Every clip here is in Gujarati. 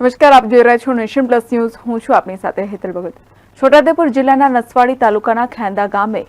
નમસ્કાર, આપ જોઈ રહ્યા છો નેશન પ્લસ ન્યૂઝ. હું છું આપની સાથે હેતલ ભગત. છોટાઉદેપુર જિલ્લાના નસવાડી તાલુકાના ખેંદા ગામે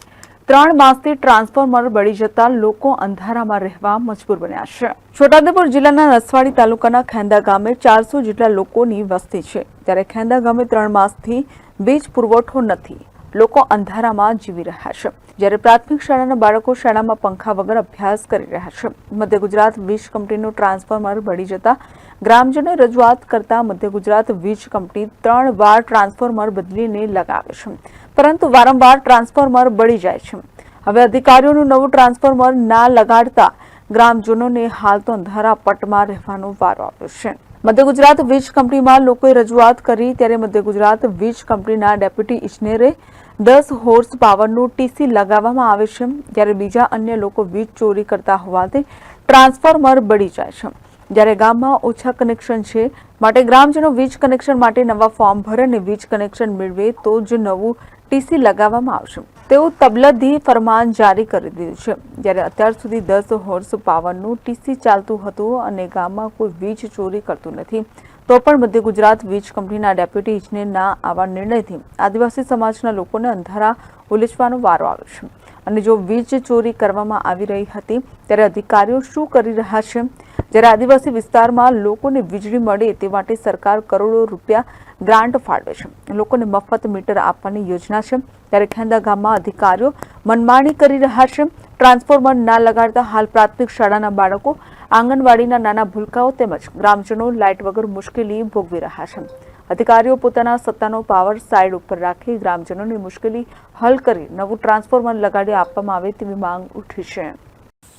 ત્રણ માસથી ટ્રાન્સફોર્મર બળી જતા લોકો અંધારામાં રહેવા મજબૂર બન્યા છે. છોટાઉદેપુર જિલ્લાના નસવાડી તાલુકાના ખેંદા ગામે ચારસો જેટલા લોકોની વસ્તી છે. ત્યારે ખેંદા ગામે ત્રણ માસથી વીજ પુરવઠો નથી. લોકો અંધારામાં જીવી રહ્યા છે. જ્યારે પ્રાથમિક શાળાના બાળકો શાળામાં પંખા વગર અભ્યાસ કરી રહ્યા છે. મધ્ય ગુજરાત વીજ કંપનીનું ટ્રાન્સફોર્મર બળી જતા ગ્રામજનોએ રજૂઆત કરતા મધ્ય ગુજરાત વીજ કંપની ત્રણ વાર ટ્રાન્સફોર્મર બદલીને લગાવે છે. પરંતુ વારંવાર ટ્રાન્સફોર્મર બળી જાય છે. હવે અધિકારીઓનું નવું ટ્રાન્સફોર્મર ના લગાડતા ગ્રામજનોને હાલ તો અંધારા પટમાં રહેવાનો વારો આવ્યો છે. મધ્ય ગુજરાત વીજ કંપનીમાં લોકોએ રજૂઆત કરી ત્યારે મધ્ય ગુજરાત વીજ કંપનીના ડેપ્યુટી ઇજનેરે દસ હોર્સ પાવરનું ટીસી લગાવવામાં આવે છે. જ્યારે બીજા અન્ય લોકો વીજ ચોરી કરતા હોવાથી ટ્રાન્સફોર્મર બળી જાય છે. જ્યારે ગામમાં ઓછા કનેક્શન છે, માટે ગ્રામજનો વીજ કનેક્શન માટે નવા ફોર્મ ભરે અને વીજ કનેક્શન મેળવે તો જ નવું ટીસી લગાવવામાં આવશે. તેવું તબલદી ફરમાન જારી કરી દીધું છે. જ્યારે અત્યાર સુધી દસ હોર્સ પાવરનું ટીસી ચાલતું હતું અને ગામમાં કોઈ વીજ ચોરી કરતું નથી, તો પણ મધ્ય ગુજરાત વીજ કંપનીના ડેપ્યુટી ઇજનેરના આવા નિર્ણયથી આદિવાસી સમાજના લોકોને અંધારા ઉલીચવાનો વારો આવ્યો છે. અને જો વીજ ચોરી કરવામાં આવી રહી હતી, ત્યારે અધિકારીઓ શું કરી રહ્યા છે? જ્યારે આદિવાસી વિસ્તારમાં લોકોને વીજળી મળે તે માટે સરકાર કરોડો રૂપિયા ગ્રાન્ટ ફાળવે છે. લોકોને મફત મીટર આપવાની યોજના છે. ત્યારે ખેંદા ગામમાં અધિકારીઓ મનમાણી કરી રહ્યા છે. ટ્રાન્સફોર્મર ના લગાડતા હાલ પ્રાથમિક શાળાના બાળકો આંગણવાડીના નાના ભૂલકાઓ તેમજ ગ્રામજનો લાઇટ વગર મુશ્કેલી ભોગવી રહ્યા છે. અધિકારીઓ પોતાના સત્તાનો પાવર સાઇડ ઉપર રાખી ગ્રામજનોની મુશ્કેલી હલ કરી નવું ટ્રાન્સફોર્મર લગાડી આપવામાં આવે તેવી માંગ ઉઠી છે.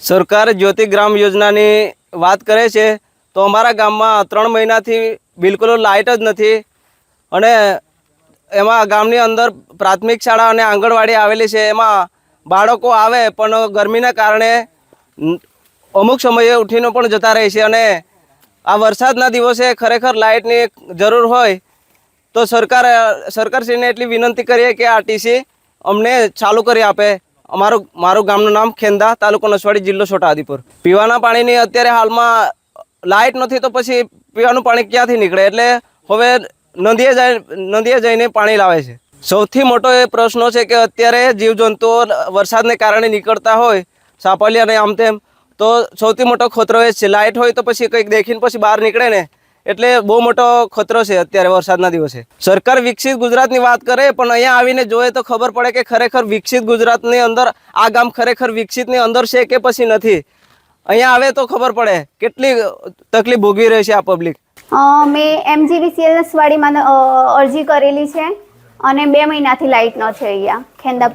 સરકાર જ્યોતિ ગ્રામ યોજનાની વાત કરે છે, તો અમારા ગામમાં ત્રણ મહિનાથી બિલકુલ લાઇટ જ નથી અને એમાં ગામની અંદર પ્રાથમિક શાળા અને આંગણવાડી આવેલી છે, એમાં બાળકો આવે, પણ ગરમીના કારણે અમુક સમયે ઉઠીને પણ જતા રહે છે અને આ વરસાદના દિવસે ખરેખર લાઇટની જરૂર હોય, તો સરકાર, સરકારશ્રીને એટલી વિનંતી કરીએ કે આ અમને ચાલુ કરી આપે. અમારું, મારું ગામનું નામ ખેંદા તાલુકો નસવાડી જિલ્લો છોટાઉદેપુર. પીવાના પાણીની અત્યારે હાલમાં લાઇટ નથી તો પછી પીવાનું પાણી ક્યાંથી નીકળે? એટલે હવે નદીએ જાય, નદીએ જઈને પાણી લાવે છે. સૌથી મોટો એ પ્રશ્નો છે કે અત્યારે જીવજંતુઓ વરસાદને કારણે નીકળતા હોય, સાપલિયા ને આમ તેમ તો સૌથી મોટો ખતરો એ છે. લાઇટ હોય તો પછી કંઈક દેખીને પછી બહાર નીકળે ને, એટલે બહુ મોટો ખતરો છે અત્યારે વરસાદના દિવસે. સરકાર વિકસિત ગુજરાતની વાત કરે, પણ અહીંયા આવીને જોઈએ તો ખબર પડે કે ખરેખર વિકસિત ગુજરાતની અંદર આ ગામ ખરેખર વિકસિતની અંદર છે કે પછી નથી? અહીંયા આવે તો ખબર પડે કેટલી તકલીફ ભોગવી રહી છે આ પબ્લિક મેં એમજીવીસીએલ સ્વાડીમાં અરજી કરેલી છે. અને બે મહિનાથી લાઇટ નથી અહીંયા. ખેંદા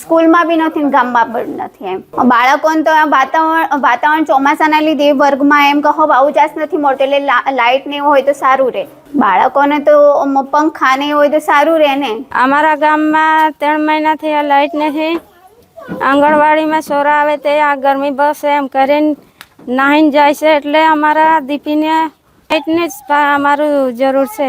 સ્કૂલમાં બી નથી ગામમાં પણ નથી એમ. બાળકોને તો વાતાવરણ વાતાવરણ ચોમાસાના લીધે વર્ગમાં એમ કહો ચાસ નથી મળતો. એટલે લાઇટ ને હોય તો સારું રહે બાળકોને તો પંખા ને હોય તો સારું રહે ને. અમારા ગામમાં ત્રણ મહિનાથી આ લાઇટ નથી. આંગણવાડીમાં સોરા આવે તે આ ગરમી બસ એમ કરીને નાહીને જાય છે. એટલે અમારા દીપીને લાઇટને જ અમારું જરૂર છે.